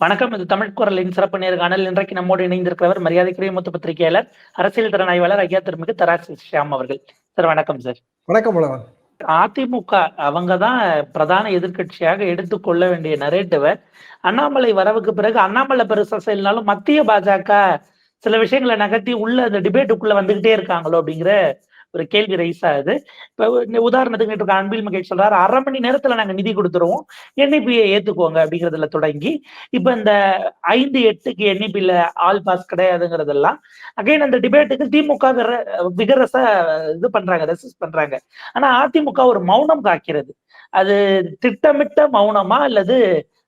வணக்கம். இது தமிழ் குரலின் சிறப்பு நேர்காணல் இன்றைக்கு நம்மோடு இணைந்திருக்கிறவர் மரியாதைக்குரிய மூத்த பத்திரிகையாளர் அரசியல் திறனாய்வாளர் ஐயா திருமிகு தராசு ஷியாம் அவர்கள். சார் வணக்கம் சார். வணக்கம் அதிமுக அவங்க தான் பிரதான எதிர்க்கட்சியாக எடுத்துக்கொள்ள வேண்டிய நரேட்டிவை அண்ணாமலை வரவுக்கு பிறகு அண்ணாமலை பெருசா செய்யலனாலும் மத்திய பாஜக சில விஷயங்களை நகர்த்தி உள்ள அந்த டிபேட்டுக்குள்ள வந்துகிட்டே இருக்காங்களோ அப்படிங்கிற ஒரு கேள்வி ரைஸ் ஆகுது. இப்ப உதாரணத்துக்கு நேற்று அன்பில் மகேஷ் சொல்றாரு அரை மணி நேரத்துல நாங்க நிதி கொடுத்துருவோம் என்ஐபியை ஏத்துக்கோங்க அப்படிங்கிறதுல தொடங்கி இப்ப இந்த ஐந்து எட்டுக்கு என்ஐபில ஆல் பாஸ் கிடையாதுங்கிறதெல்லாம் அகைன் அந்த டிபேட்டுக்கு திமுக விகரசா இது பண்றாங்க ரெசிஸ்ட் பண்றாங்க. ஆனா அதிமுக ஒரு மௌனம் காக்கிறது. அது திட்டமிட்ட மௌனமா அல்லது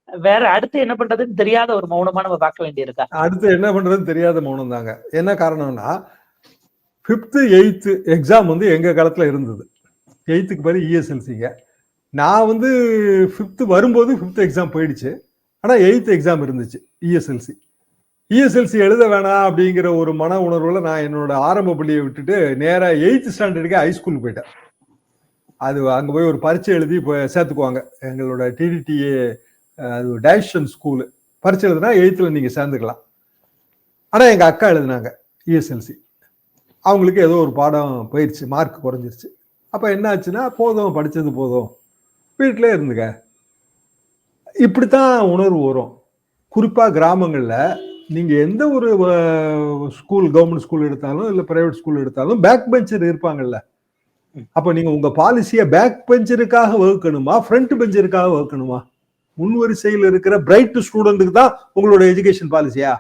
வேற அடுத்து என்ன பண்றதுன்னு தெரியாத ஒரு மௌனமா நம்ம பார்க்க வேண்டியிருக்கா. அடுத்து என்ன பண்றதுன்னு தெரியாத மௌனம் தாங்க என்ன காரணம்னா ஃபிஃப்த்து எயித்து எக்ஸாம் வந்து எங்கள் காலத்தில் இருந்தது. எயித்துக்கு பதில் இஎஸ்எல்சிங்க நான் வந்து ஃபிஃப்த்து வரும்போது ஃபிஃப்த் எக்ஸாம் போயிடுச்சு. ஆனால் எயித்து எக்ஸாம் இருந்துச்சு இஎஸ்எல்சி இஎஸ்எல்சி எழுத வேணாம் அப்படிங்கிற ஒரு மன உணர்வில் நான் என்னோட ஆரம்ப பள்ளியை விட்டுட்டு நேராக எயித்து ஸ்டாண்டர்டுக்கு ஹைஸ்கூலுக்கு போயிட்டேன். அது அங்கே போய் ஒரு பரீட்சை எழுதி போய் சேர்த்துக்குவாங்க. எங்களோட டிடிடிஏ அது டைஷன் ஸ்கூலு பரீட்சை எழுதுனா எயித்தில் நீங்கள் சேர்ந்துக்கலாம். ஆனால் எங்கள் அக்கா எழுதுனாங்க இஎஸ்எல்சி அவங்களுக்கு ஏதோ ஒரு பாடம் போயிடுச்சு மார்க் குறைஞ்சிருச்சு. அப்போ என்ன ஆச்சுன்னா போதும் படித்தது போதும். வீட்டிலே இருந்துக்க. இப்படித்தான் உணர்வு வரும். குறிப்பாக கிராமங்களில் நீங்கள் எந்த ஒரு ஸ்கூல் கவர்மெண்ட் ஸ்கூல் எடுத்தாலும் இல்லை ப்ரைவேட் ஸ்கூல் எடுத்தாலும் பேக் பெஞ்சர் இருப்பாங்கல்ல. அப்போ நீங்கள் உங்கள் பாலிசியை பேக் பெஞ்சருக்காக வகுக்கணுமா ஃப்ரண்ட் பெஞ்சருக்காக வகுக்கணுமா? முன் வரிசையில் இருக்கிற பிரைட் ஸ்டூடெண்ட்டுக்கு தான் உங்களோட எஜுகேஷன் பாலிசியா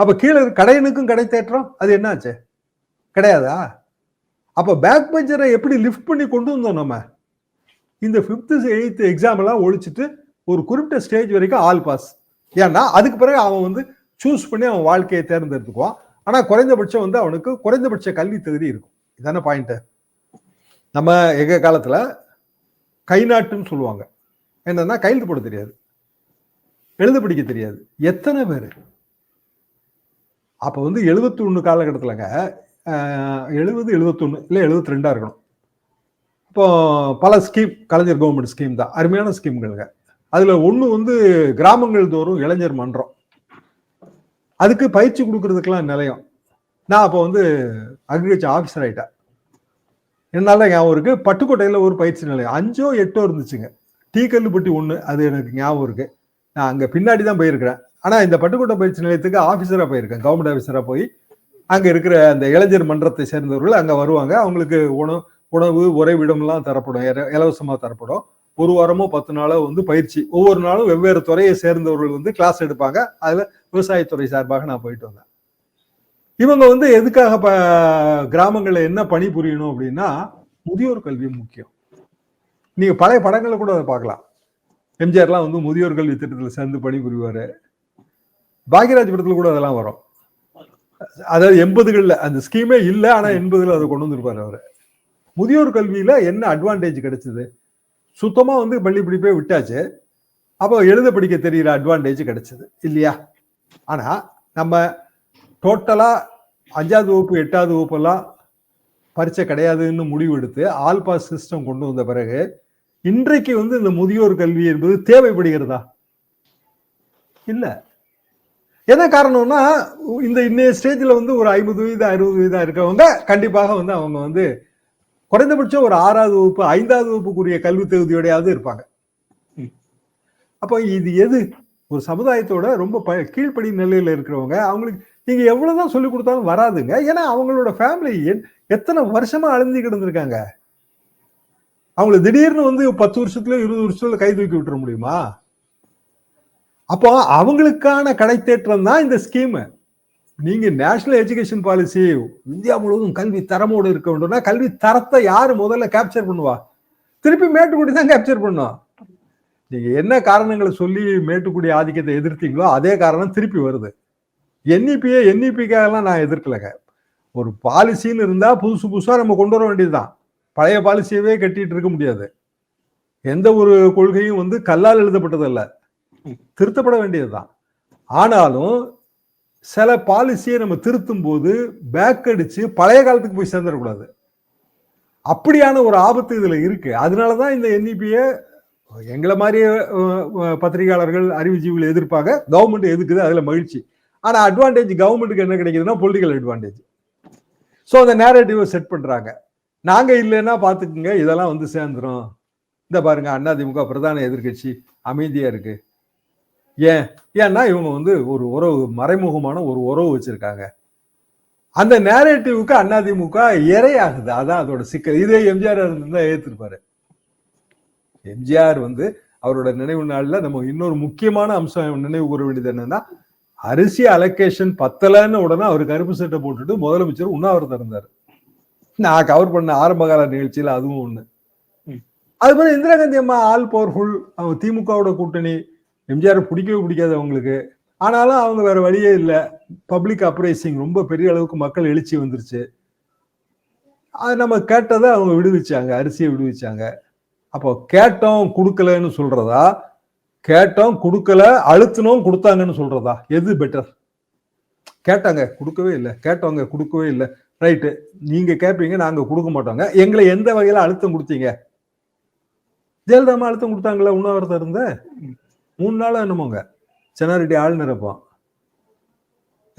அப்ப கீழே கடையனுக்கும் கடை தேற்றம் அது என்னாச்சு? கிடையாதா? அப்ப பேக் பெஞ்சரை எப்படி லிஃப்ட் பண்ணி கொண்டு வந்தோம் நம்ம? இந்த ஃபிஃப்த்து எயித்து எக்ஸாம் எல்லாம் ஒழிச்சிட்டு ஒரு குறிப்பிட்ட ஸ்டேஜ் வரைக்கும் ஆல் பாஸ் ஏன்னா அதுக்கு பிறகு அவன் வந்து சூஸ் பண்ணி அவன் வாழ்க்கையை தேர்ந்தெடுத்துக்குவான். ஆனா குறைந்தபட்சம் வந்து அவனுக்கு குறைந்தபட்ச கல்வி தகுதி இருக்கும். இதான பாயிண்ட் நம்ம எங்கள் காலத்துல கை நாட்டுன்னு சொல்லுவாங்க. என்னன்னா கையெழுத்து போட தெரியாது. எழுத படிக்க தெரியாது. எத்தனை பேர்? அப்போ வந்து எழுபத்தி ஒன்று காலகட்டத்தில்ங்க எழுபது எழுபத்தொன்று இல்லை எழுபத்தி ரெண்டாக இருக்கணும். இப்போ பல ஸ்கீம் கலைஞர் கவர்மெண்ட் ஸ்கீம் தான். அருமையான ஸ்கீம்களுங்க அதில் ஒன்று வந்து கிராமங்கள் தோறும் இளைஞர் மன்றம். அதுக்கு பயிற்சி கொடுக்கறதுக்கெல்லாம் நிலையம். நான் அப்போ வந்து அக்ரிகல்ச்சர் ஆஃபீஸர் ஆகிட்டேன் என்னால் ஞாபகம் இருக்கு. பட்டுக்கோட்டையில் ஒரு பயிற்சி நிலையம். அஞ்சோ எட்டோ இருந்துச்சுங்க. டீ கல்லுப்பட்டி ஒன்று அது எனக்கு ஞாபகம் இருக்கு. நான் அங்கே பின்னாடி தான் போயிருக்கிறேன். ஆனால் இந்த பட்டுக்கோட்டை பயிற்சி நிலையத்துக்கு ஆஃபீஸராக போயிருக்கேன். கவர்மெண்ட் ஆஃபீஸராக போய் அங்கே இருக்கிற அந்த இளைஞர் மன்றத்தை சேர்ந்தவர்கள் அங்கே வருவாங்க. அவங்களுக்கு உணவு உணவு உறைவிடம்லாம் தரப்படும். இலவசமாக தரப்படும். ஒரு வாரமோ பத்து நாளோ வந்து பயிற்சி. ஒவ்வொரு நாளும் வெவ்வேறு துறையை சேர்ந்தவர்கள் வந்து கிளாஸ் எடுப்பாங்க. அதில் விவசாயத்துறை சார்பாக நான் போயிட்டு வந்தேன். இவங்க வந்து எதுக்காக ப கிராமங்களில் என்ன பணி புரியணும் அப்படின்னா முதியோர் கல்வி முக்கியம். நீங்க பழைய படங்களை கூட அதை பார்க்கலாம். எம்ஜிஆர்லாம் வந்து முதியோர் கல்வி திட்டத்தில் சேர்ந்து பணி புரிவாரு. பாக்யராஜ் படத்தில் கூட அதெல்லாம் வரும். அதாவது எண்பதுகளில் அந்த ஸ்கீமே இல்லை ஆனால் எண்பதுல அதை கொண்டு வந்திருப்பார் அவர். முதியோர் கல்வியில் என்ன அட்வான்டேஜ் கிடைச்சது? சுத்தமாக வந்து பள்ளி படிப்பே விட்டாச்சு. அப்போ எழுத படிக்க தெரியல அட்வான்டேஜ் கிடைச்சது இல்லையா? ஆனால் நம்ம டோட்டலாக அஞ்சாவது வகுப்பு எட்டாவது வகுப்பெல்லாம் பரீட்சை கிடையாதுன்னு முடிவு எடுத்து ஆல் பாஸ் சிஸ்டம் கொண்டு வந்த பிறகு இன்றைக்கு வந்து இந்த முதியோர் கல்வி என்பது தேவைப்படுகிறதா? இல்லை. என்ன காரணம்னா இந்த இன்னைய ஸ்டேஜில் வந்து ஒரு ஐம்பது வயது அறுபது வயதா இருக்கவங்க கண்டிப்பாக வந்து அவங்க வந்து குறைந்தபட்சம் ஒரு ஆறாவது வகுப்பு ஐந்தாவது வகுப்புக்குரிய கல்வி தகுதியோடையாவது இருப்பாங்க. அப்போ இது எது? ஒரு சமுதாயத்தோட ரொம்ப ப கீழ்ப்படி நிலையில இருக்கிறவங்க அவங்களுக்கு நீங்க எவ்வளவுதான் சொல்லி கொடுத்தாலும் வராதுங்க. ஏன்னா அவங்களோட ஃபேமிலி எத்தனை வருஷமா அழிஞ்சு கிடந்திருக்காங்க? அவங்களை திடீர்னு வந்து பத்து வருஷத்துல இருபது வருஷத்துல கை தூக்கி விட்டுற முடியுமா? அப்போ அவங்களுக்கான கடைத்தேற்றம் தான் இந்த ஸ்கீமு நீங்கள் நேஷனல் எஜுகேஷன் பாலிசி இந்தியா முழுவதும் கல்வி தரமோடு இருக்க வேண்டும்னா கல்வி தரத்தை யார் முதல்ல கேப்சர் பண்ணுவா? திருப்பி மேட்டுக்குடி தான் கேப்சர் பண்ணும் நீங்கள் என்ன காரணங்களை சொல்லி மேட்டுக்குடி ஆதிக்கத்தை எதிர்த்தீங்களோ அதே காரணம் திருப்பி வருது. என்இபியை என்இபிக்காகலாம் நான் எதிர்க்கலைங்க. ஒரு பாலிசின்னு இருந்தால் புதுசு புதுசாக நம்ம கொண்டு வர வேண்டியது தான் பழைய பாலிசியவே கட்டிகிட்டு இருக்க முடியாது. எந்த ஒரு கொள்கையும் வந்து கல்லால் எழுதப்பட்டதில்லை. திருத்தப்பட வேண்டியதுதான். ஆனாலும் சில பாலிசியை நம்ம திருத்தும் போது பேக் அடிச்சு பழைய காலத்துக்கு போய் சேர்ந்துடக்கூடாது. அப்படியான ஒரு ஆபத்து இதுல இருக்கு. அதனாலதான் இந்த என்இபியை எங்களை மாதிரி பத்திரிகையாளர்கள் அறிவுஜீவிகள் எதிர்ப்பாங்க கவர்மெண்ட் எதுக்குது அதுல மகிழ்ச்சி. ஆனா அட்வான்டேஜ் கவர்மெண்ட்டுக்கு என்ன கிடைக்குதுன்னா பொலிட்டிக்கல் அட்வான்டேஜ் ஸோ அந்த நேரடிவை செட் பண்ணுறாங்க நாங்கள் இல்லைன்னா பார்த்துக்குங்க இதெல்லாம் வந்து சேர்ந்துரும். இந்த பாருங்க அதிமுக பிரதான எதிர்க்கட்சி அமைதியாக இருக்குது ஏன்? ஏன்னா இவங்க வந்து ஒரு உறவு மறைமுகமான ஒரு உறவு வச்சிருக்காங்க. அந்த நேரேட்டிவுக்கு அதிமுக இரையாகுது. அதான் அதோட சிக்கல். இதே எம்ஜிஆர் இருந்தா ஏத்திருப்பாரு எம்ஜிஆர் வந்து அவரோட நினைவு நாள்ல நம்ம இன்னொரு முக்கியமான அம்சம் நினைவு கூற வேண்டியது என்னன்னா அரிசி அலோகேஷன் பத்தலன்னு உடனே அவர் கருப்பு சட்டை போட்டுட்டு முதலமைச்சர் உண்ணாவிரதம் இருந்தார். நான் கவர் பண்ண ஆரம்ப கால நிகழ்ச்சியில அதுவும் ம். அது மாதிரி இந்திரா காந்தி அம்மா ஆல் பவர்ஃபுல் அவங்க திமுகவோட கூட்டணி எம்ஜிஆர் பிடிக்கவே பிடிக்காது அவங்களுக்கு. ஆனாலும் அவங்க வேற வழியே இல்லை. பப்ளிக் அப்ரைசிங் ரொம்ப பெரிய அளவுக்கு மக்கள் எழுச்சி வந்துருச்சு. அது நம்ம கேட்டதை அவங்க விடுவிச்சாங்க அரிசியை விடுவிச்சாங்க. அப்போ கேட்டோம் கொடுக்கலன்னு சொல்றதா? கேட்டோம் கொடுக்கல அழுத்தினோம் கொடுத்தாங்கன்னு சொல்றதா? எது பெட்டர் கேட்டாங்க கொடுக்கவே இல்லை. கேட்டவங்க கொடுக்கவே இல்லை. ரைட்டு நீங்க கேட்பீங்க நாங்க கொடுக்க மாட்டோங்க. எங்களை எந்த வகையில அழுத்தம் கொடுத்தீங்க? ஜெயலலிதா அழுத்தம் கொடுத்தாங்களா? உண்ணாவிரதம் இருந்த? மூணு நாளாக என்னமோங்க? சென்னாரெட்டி ஆள் நிரப்போம்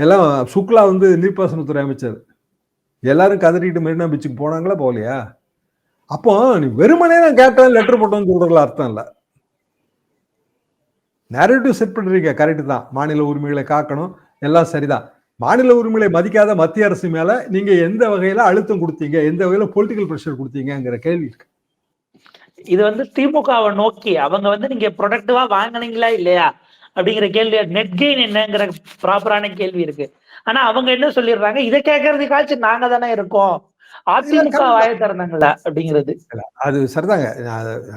எல்லாம் சுக்லா வந்து நீர்ப்பாசனத்துறை அமைச்சர். எல்லாரும் கதறிட்டு மெரினா பீச்சுக்கு போனாங்களா? போகலையா? அப்போ நீ வெறுமனே நான் கேட்டேன் லெட்டர் போட்டோம்னு சொல்றதுல அர்த்தம் இல்லை. நேரட்டிவ் செட் பண்ணுறீங்க கரெக்டு தான். மாநில உரிமைகளை காக்கணும் எல்லாம் சரிதான். மாநில உரிமைகளை மதிக்காத மத்திய அரசு மேலே நீங்க எந்த வகையில் அழுத்தம் கொடுத்தீங்க எந்த வகையில பொலிட்டிக்கல் ப்ரெஷர் கொடுத்தீங்கங்கிற கேள்வி இருக்கு. இது வந்து திமுகவை நோக்கி அவங்க வந்து நீங்க ப்ரொடக்டிவா வாங்குனீங்களா இல்லையா? அப்படிங்கிற கேள்வி நெட் கெயின் என்னங்கிற ப்ராப்பரான கேள்வி இருக்கு. ஆனா அவங்க என்ன சொல்லிடுறாங்க? இதை கேட்கறதுக்காச்சும் நாங்க தானே இருக்கோம். அதிமுக வாய திறந்தாங்களா? அப்படிங்கிறது. அது சரிதாங்க.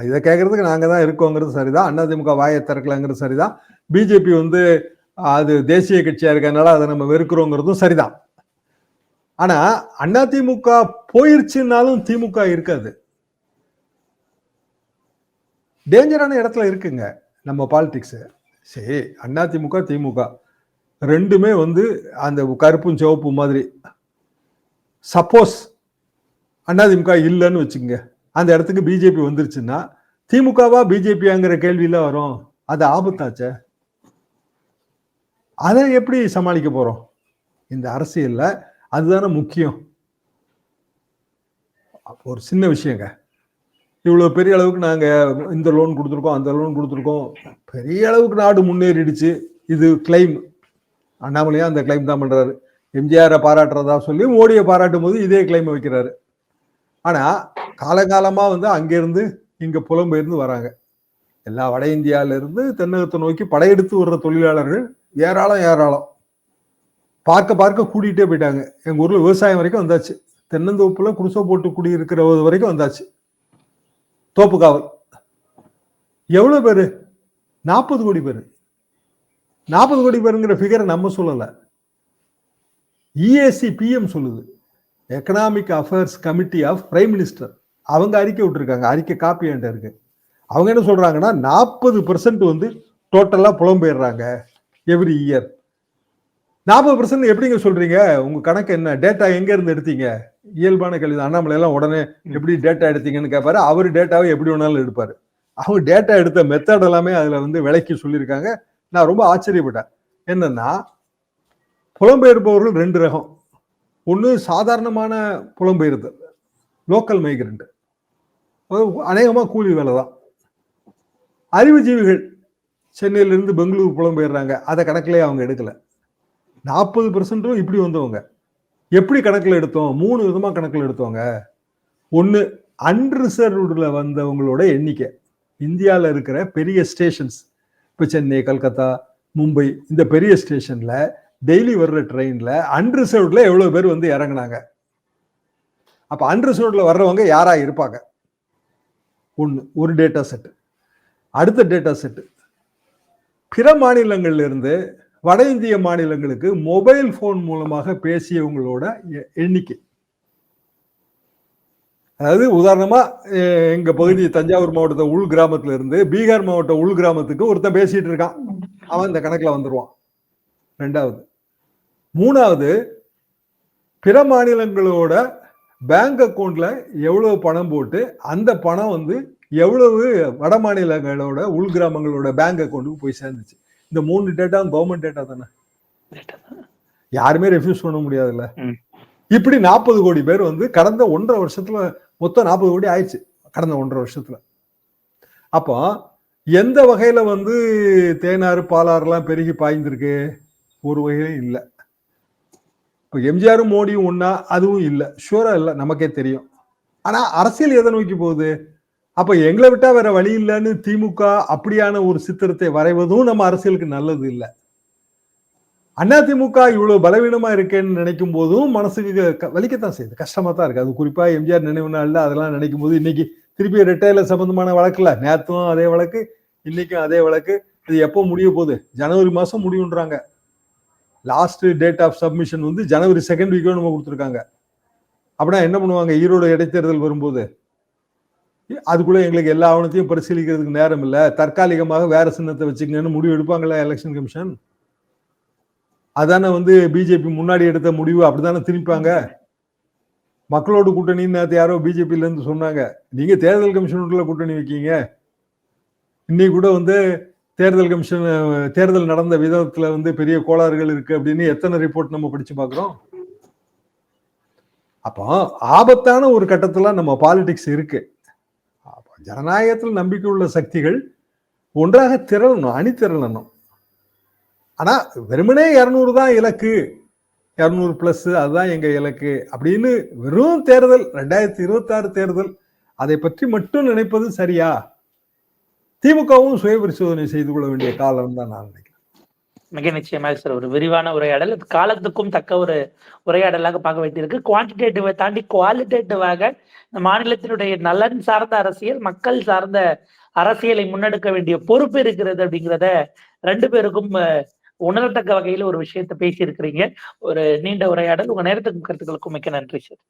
இதை கேட்கறதுக்கு நாங்க தான் இருக்கோங்கிறது சரிதான். அதிமுக வாயை திறக்கலங்கிறது சரிதான். பிஜேபி வந்து அது தேசிய கட்சியா இருக்கறதுனால அதை நம்ம வெறுக்கிறோங்கிறதும் சரிதான். ஆனா அதிமுக போயிருச்சுன்னாலும் திமுக இருக்காது. டேஞ்சரான இடத்துல இருக்குங்க நம்ம பாலிடிக்ஸு. சரி அண்ணா திமுக. திமுக ரெண்டுமே வந்து அந்த கருப்பும் சிவப்பு மாதிரி. சப்போஸ் அதிமுக இல்லைன்னு வச்சுக்கோங்க. அந்த இடத்துக்கு பிஜேபி வந்துருச்சுன்னா திமுகவா பிஜேபியாங்கிற கேள்வியில வரும். அது ஆபத்தாச்சே. அதை எப்படி சமாளிக்க போகிறோம் இந்த அரசியலில் அதுதானே முக்கியம். ஒரு சின்ன விஷயங்க. இவ்வளோ பெரிய அளவுக்கு நாங்கள் இந்த லோன் கொடுத்துருக்கோம் அந்த லோன் கொடுத்துருக்கோம். பெரிய அளவுக்கு நாடு முன்னேறிடுச்சு. இது கிளைம் அண்ணாமலையா அந்த கிளைம் தான் பண்ணுறாரு எம்ஜிஆரை பாராட்டுறதா சொல்லி மோடியை பாராட்டும் போது இதே கிளைம் வைக்கிறாரு. ஆனால் காலகாலமாக வந்து அங்கேருந்து இங்கே புலம்பெயர்ந்து வராங்க. எல்லா வட இந்தியாவிலேருந்து தென்னகத்தை நோக்கி படையெடுத்து வர்ற தொழிலாளர்கள் ஏராளம் ஏராளம். பார்க்க பார்க்க கூட்டிகிட்டே போயிட்டாங்க. எங்கள் ஊரில் விவசாயம் வரைக்கும் வந்தாச்சு. தென்னந்தோப்புல குடிசை போட்டு குடியிருக்கிற வரைக்கும் வந்தாச்சு. தோப்பு காவல் எவ்வளோ பேர்? நாற்பது கோடி பேர். நாற்பது கோடி பேருங்கிற ஃபிகரை நம்ம சொல்லலை. இஏசி பிஎம் சொல்லுது. Economic affairs committee of prime minister அவங்க அறிக்கை விட்டுருக்காங்க. அறிக்கை காப்பி என்கிட்ட இருக்கு. அவங்க என்ன சொல்கிறாங்கன்னா நாற்பது பர்சன்ட் வந்து டோட்டலாக புலம்பெயர்றாங்க எவ்ரி இயர் நாற்பது பர்சன்ட் எப்படிங்க சொல்கிறீங்க உங்கள் கணக்கு என்ன? டேட்டா எங்கேருந்து எடுத்தீங்க? இயல்பான கேள்வி தான். அண்ணாமலை எல்லாம் உடனே எப்படி டேட்டா எடுத்தீங்கன்னு கேட்பாரு. அவர் டேட்டாவை எப்படி வேணாலும் எடுப்பாரு. அவங்க டேட்டா எடுத்த மெத்தட் எல்லாமே அதுல வந்து விலைக்கு சொல்லியிருக்காங்க. நான் ரொம்ப ஆச்சரியப்பட்டேன். என்னன்னா புலம்பெயர்ப்பவர்கள் ரெண்டு ரகம். ஒன்று சாதாரணமான புலம்பெயர்தல் லோக்கல் மைக்ரண்ட் அநேகமாக கூலி வேலை தான். அறிவுஜீவிகள் சென்னையிலிருந்து பெங்களூர் புலம்பெயர்றாங்க. அதை கணக்கிலே அவங்க எடுக்கல. நாற்பது பெர்சன்ட்டும் இப்படி வந்தவங்க. எப்படி கணக்கில் எடுத்தோம்? மூணு விதமாக கணக்கில் எடுத்தோங்க. ஒன்று அன்ரிசர்வ்டில் வந்தவங்களோட எண்ணிக்கை. இந்தியாவில் இருக்கிற பெரிய ஸ்டேஷன்ஸ் இப்போ சென்னை கல்கத்தா மும்பை இந்த பெரிய ஸ்டேஷனில் டெய்லி வர்ற ட்ரெயினில் அன்ரிசர்வ்டில் எவ்வளோ பேர் வந்து இறங்குனாங்க? அப்போ அன்ரிசர்வ்டில் வர்றவங்க யாராக இருப்பாங்க? ஒன்று ஒரு டேட்டா செட்டு அடுத்த டேட்டா செட்டு பிற மாநிலங்கள்லேருந்து வட இந்திய மாநிலங்களுக்கு மொபைல் போன் மூலமாக பேசியவங்களோட எ- எண்ணிக்கை. அதாவது உதாரணமா எங்கள் எங்க பகுதி தஞ்சாவூர் மாவட்டத்தை உள் கிராமத்துல இருந்து பீகார் மாவட்ட உள் கிராமத்துக்கு ஒருத்தன் பேசிட்டு இருக்கான். அவன் இந்த கணக்குல வந்துருவான். ரெண்டாவது. மூணாவது பிற மாநிலங்களோட பேங்க் அக்கௌண்ட்ல எவ்வளவு பணம் போட்டு அந்த பணம் வந்து எவ்வளவு வட மாநிலங்களோட உள் கிராமங்களோட பேங்க் அக்கௌண்ட்டுக்கு போய் சேர்ந்துச்சு. இந்த மூணு டேட்டா கவர்மெண்ட் டேட்டா தானே? யாருமே ரெஃப்யூஸ் பண்ண முடியாதுல்ல. இப்படி நாற்பது கோடி பேர் வந்து கடந்த ஒன்றரை வருஷத்துல மொத்தம் நாற்பது கோடி ஆயிடுச்சு. கடந்த ஒன்றரை வருஷத்துல. அப்போ எந்த வகையில வந்து தேனாறு பாலாறுலாம் பெருகி பாய்ந்திருக்கு? ஒரு வகையிலும் இல்லை. இப்போ எம்ஜிஆரும் மோடியும் ஒன்னா அதுவும் இல்லை. ஷூரா இல்லை. நமக்கே தெரியும். ஆனா அரசியல் எதை நோக்கி போகுது? அப்ப எங்களை விட்டா வேற வழி இல்லைன்னு திமுக அப்படியான ஒரு சித்திரத்தை வரைவதும் நம்ம அரசியலுக்கு நல்லது இல்லை. அதிமுக இவ்வளவு பலவீனமா இருக்கேன்னு நினைக்கும் போதும் மனசுக்கு க- வலிக்கத்தான் செய்யுது. கஷ்டமா தான் இருக்கு. அது குறிப்பா எம்ஜிஆர் நினைவு நாள்ல அதெல்லாம் நினைக்கும் போது இன்னைக்கு திருப்பி ரிட்டையர்ல சம்பந்தமான வழக்குல நேத்தும் அதே வழக்கு இன்னைக்கும் அதே வழக்கு. இது எப்போ முடிய போகுது? ஜனவரி மாசம் முடியுன்றாங்க. லாஸ்ட் டேட் ஆஃப் சப்மிஷன் வந்து ஜனவரி செகண்ட் வீக்கோ நம்ம கொடுத்துருக்காங்க. அப்படின்னா என்ன பண்ணுவாங்க? ஈரோடு இடைத்தேர்தல் வரும்போது அதுக்குள்ள எங்களுக்கு எல்லா ஆவணத்தையும் பரிசீலிக்கிறதுக்கு நேரம் இல்லை. தற்காலிகமாக வேற சின்னத்தை வச்சுக்கங்கன்னு முடிவு எடுப்பாங்களா எலெக்ஷன் கமிஷன் அதானே வந்து பிஜேபி முன்னாடி எடுத்த முடிவு அப்படிதானே திணிப்பாங்க? மக்களோட கூட்டணின்னு நேற்று யாரோ பிஜேபியிலேருந்து இருந்து சொன்னாங்க. நீங்கள் தேர்தல் கமிஷனுக்குள்ள கூட்டணி வைக்கீங்க. இன்னைக்கு கூட வந்து தேர்தல் கமிஷன் தேர்தல் நடந்த விதத்தில் வந்து பெரிய கோளாறுகள் இருக்கு அப்படின்னு எத்தனை ரிப்போர்ட் நம்ம படித்து பார்க்குறோம்? அப்போ ஆபத்தான ஒரு கட்டத்தில் நம்ம பாலிடிக்ஸ் இருக்குது ஜனநாயகத்தில் நம்பிக்கை உள்ள சக்திகள் ஒன்றாக திரளணும் அணி திரளணும் ஆனால் வெறுமனே இரநூறு தான் இலக்கு இரநூறு ப்ளஸ் அதுதான் எங்கள் இலக்கு அப்படின்னு வெறும் தேர்தல் ரெண்டாயிரத்தி இருபத்தாறு தேர்தல் அதை பற்றி மட்டும் நினைப்பது சரியா? திமுகவும் சுய பரிசோதனை செய்து கொள்ள வேண்டிய காலம் தான் நான் நினைக்கிறேன். மிக நிச்சயமாக சார் ஒரு விரிவான உரையாடல். காலத்துக்கும் தக்க ஒரு உரையாடலாக பார்க்க வைத்திருக்கு குவான்டிடேட்டிவை தாண்டி குவாலிட்டேட்டிவாக இந்த மாநிலத்தினுடைய நலன் சார்ந்த அரசியல் மக்கள் சார்ந்த அரசியலை முன்னெடுக்க வேண்டிய பொறுப்பு இருக்கிறது அப்படிங்கிறத ரெண்டு பேருக்கும் உணரத்தக்க வகையில் ஒரு விஷயத்தை பேசியிருக்கிறீங்க. ஒரு நீண்ட உரையாடல். உங்க நேரத்துக்கும் கருத்துக்களுக்கும் மிக்க நன்றி சார்.